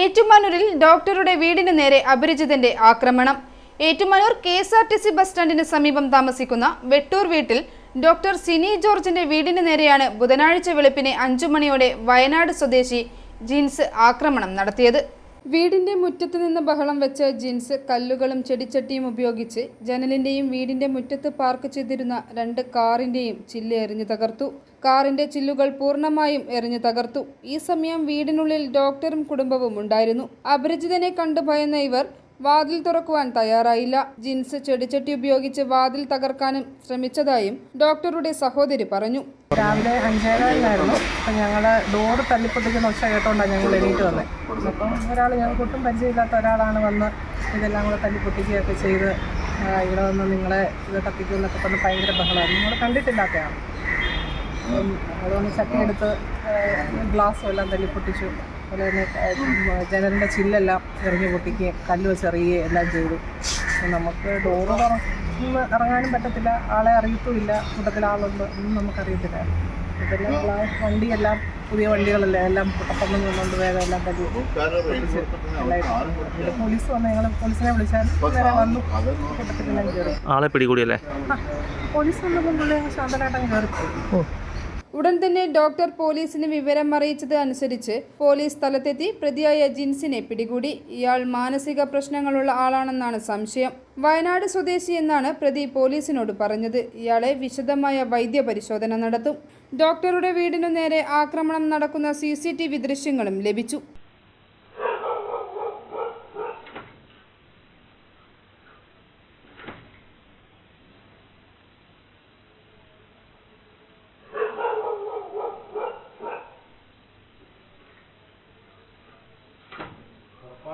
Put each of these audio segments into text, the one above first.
ഏറ്റുമാനൂരിൽ ഡോക്ടറുടെ വീടിന് നേരെ അപരിചിതന്റെ ആക്രമണം. Ettumanoor K S R T C bus സ്റ്റാൻഡിന് സമീപം താമസിക്കുന്ന വെട്ടൂർ വീട്ടിൽ ഡോക്ടർ സിനി ജോർജിന്റെ വീടിന് നേരെയാണ് ബുധനാഴ്ച വെളുപ്പിനെ അഞ്ചു മണിയോടെ വയനാട് സ്വദേശി ജീൻസ് ആക്രമണം നടത്തിയത്. വീടിന്റെ മുറ്റത്ത് നിന്ന് ബഹളം വെച്ച ജീൻസ് കല്ലുകളും ചെടിച്ചട്ടിയും ഉപയോഗിച്ച് ജനലിന്റെയും വീടിന്റെ മുറ്റത്ത് പാർക്ക് ചെയ്തിരുന്ന രണ്ട് കാറിന്റെയും ചില്ല് എറിഞ്ഞു തകർത്തു. കാറിന്റെ ചില്ലുകൾ പൂർണമായും എറിഞ്ഞു തകർത്തു. ഈ സമയം വീടിനുള്ളിൽ ഡോക്ടറും കുടുംബവും ഉണ്ടായിരുന്നു. അപരിചിതനെ കണ്ടു ഭയന്ന ഇവർ വാതിൽ തുറക്കുവാൻ തയ്യാറായില്ല. ജിൻസ് ചെടിച്ചട്ടി ഉപയോഗിച്ച് വാതിൽ തകർക്കാനും ശ്രമിച്ചതായും ഡോക്ടറുടെ സഹോദരി പറഞ്ഞു. രാവിലെ അഞ്ചേകാലിനായിരുന്നു. അപ്പം ഞങ്ങൾ ഡോറ് തല്ലിപ്പൊട്ടിക്കുന്ന ഒച്ച കേട്ടോണ്ടാണ് ഞങ്ങൾ എണീറ്റ് വന്നത് അപ്പം ഒരാൾ ഞങ്ങൾക്ക് ഒട്ടും പരിചയമില്ലാത്ത ഒരാളാണ് വന്ന് ഇതെല്ലാം കൂടെ തല്ലിപ്പൊട്ടിക്കുകയൊക്കെ ചെയ്ത് ഇവിടെ വന്ന് നിങ്ങളെ ഇത് കത്തിക്കുമെന്നൊക്കെ പറഞ്ഞ് ഭയങ്കര ബഹളമായിരുന്നു നിങ്ങൾ കണ്ടിട്ടില്ലാത്തതാണ് അതുകൊണ്ട് ചട്ടിയെടുത്ത് ഗ്ലാസ്സും എല്ലാം തല്ലിപ്പൊട്ടിച്ചു. അതുപോലെ തന്നെ ജനലിന്റെ ചില്ലെല്ലാം എറിഞ്ഞു പൊട്ടിക്കുകയും കല്ല് വെച്ച് എറിയുകയും എല്ലാം ചെയ്തു. നമുക്ക് ഡോറ് തുറന്ന് ഇറങ്ങാനും പറ്റത്തില്ല. ആളെ അറിയത്തുമില്ല. കൂട്ടത്തിൽ ആളുണ്ട്. ഒന്നും നമുക്കറിയത്തില്ല. പിന്നെ ആ വണ്ടിയെല്ലാം പുതിയ വണ്ടികളല്ലേ? എല്ലാം പുട്ടപ്പന്ന് നിന്നുകൊണ്ട് വേഗം എല്ലാം പൊട്ടിച്ച് പോലീസ് വന്ന് ഞങ്ങൾ പോലീസിനെ വിളിച്ചാൽ നേരെ വന്നു. കൂട്ടത്തിലെല്ലാം കയറി ആളെ പിടികൂടിയല്ലേ? പോലീസ് വന്നപ്പോൾ പുള്ളി ശാന്തനായിട്ടങ്ങ് കയറി ഉടൻ തന്നെ ഡോക്ടർ പോലീസിന് വിവരം അറിയിച്ചത് അനുസരിച്ച് പോലീസ് സ്ഥലത്തെത്തി പ്രതിയായ ജിൻസിനെ പിടികൂടി. ഇയാൾ മാനസിക പ്രശ്നങ്ങളുള്ള ആളാണെന്നാണ് സംശയം. വയനാട് സ്വദേശി എന്നാണ് പ്രതി പോലീസിനോട് പറഞ്ഞത്. ഇയാളെ വിശദമായ വൈദ്യപരിശോധന നടത്തും. ഡോക്ടറുടെ വീടിനു നേരെ ആക്രമണം നടക്കുന്ന സി ദൃശ്യങ്ങളും ടി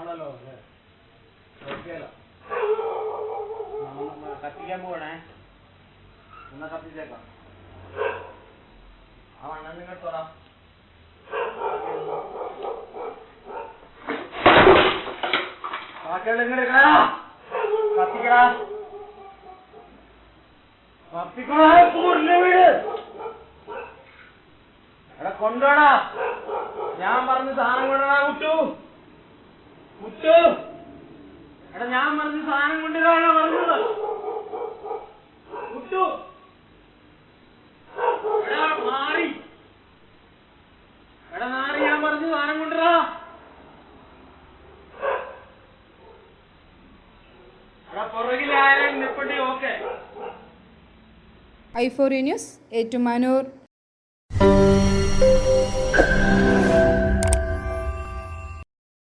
വി ദൃശ്യങ്ങളും ലഭിച്ചു കത്തിക്കാൻ പോകണേ എന്നാ കത്തിച്ചേക്കാം. ആ മണ്ണ നിങ്ങൾ തുറ വീട്. എടാ കൊണ്ടുപോടാ ഞാൻ പറഞ്ഞ സാധനം കൊണ്ടാ കുട്ടു. കുട്ടു എടാ ഞാൻ പറഞ്ഞ സാധനം കൊണ്ടുവരാനാ പറഞ്ഞത്. കുട്ടു എടാ മാറി. എടാ നാറി ഞാൻ പറഞ്ഞ സാധനം കൊണ്ടുവരാ. എടാ പുറകിൽ ആരും നിപ്പട്ടി ഓക്കെ. ഐഫോറി ന്യൂസ് ഏറ്റുമാനൂർ.